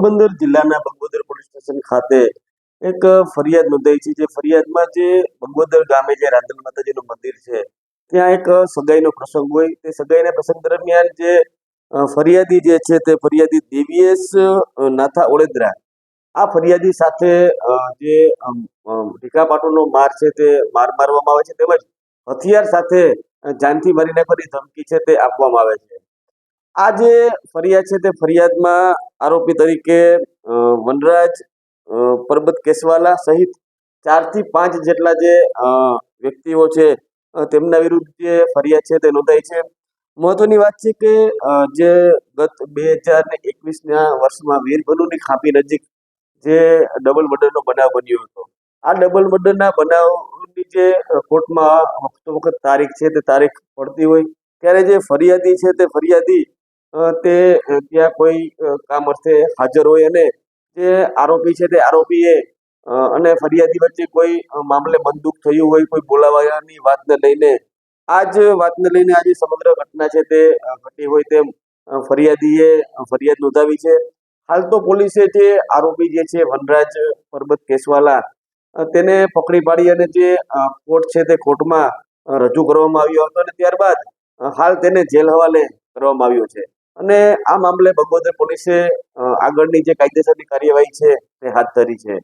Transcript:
પોરબંદર જિલ્લાના Bagodara police station ખાતે એક ફરિયાદ નોંધાઈ છે. જે ફરિયાદમાં જે બગોદર ગામે જે રાંધલ માતાજીનું મંદિર છે ત્યાં એક સગાઈનો પ્રસંગ હોય. તે સગાઈના પ્રસંગ દરમિયાન જે ફરિયાદી જે છે તે ફરિયાદી દેવીએસ નાથા ઓળેદરા આ ફરિયાદી સાથે જે અમ, માર છે તે માર મારવામાં આવે છે. તેમજ હથિયાર સાથે જાનથી મારી નાખવાની ધમકી છે તે આપવામાં આવે છે. આ જે ફરિયાદ છે તે ફરિયાદમાં આરોપી તરીકે વનરાજ પરબત કેસવાલા સહિત ચારથી પાંચ જેટલા જે વ્યક્તિઓ છે તેમના વિરુદ્ધ જે ફરિયાદ છે તે નોંધાઈ છે. મહત્વની વાત છે કે જે ગત બે હજાર ને એકવીસના વર્ષમાં વીરબનુની ખાંપી નજીક જે ડબલ મર્ડરનો બનાવ બન્યો હતો. આ ડબલ મર્ડરના બનાવની જે કોર્ટમાં વખતો વખત તારીખ છે તે તારીખ પડતી હોય, ત્યારે જે ફરિયાદી છે તે ફરિયાદી તે ત્યાં કોઈ કામ અર્થે હાજર હોય અને જે આરોપી છે તે આરોપીએ અને ફરિયાદી વચ્ચે કોઈ મામલે બંદૂક થયું હોય, કોઈ બોલાવાની વાતને લઈને, આ જ વાતને લઈને આજે સમગ્ર ઘટના છે તે ઘટી હોય તેમ ફરિયાદીએ ફરિયાદ નોંધાવી છે. હાલ તો પોલીસે જે આરોપી જે છે, વનરાજ પરબત કેસવાલા તેને પકડી પાડી અને જે કોર્ટ છે તે કોર્ટમાં રજૂ કરવામાં આવ્યો હતો અને ત્યારબાદ હાલ તેને જેલ હવાલે કરવામાં આવ્યો છે. અને આ મામલે બગોદર પોલીસે આગળની જે કાયદેસરની કાર્યવાહી છે તે હાથ ધરી છે.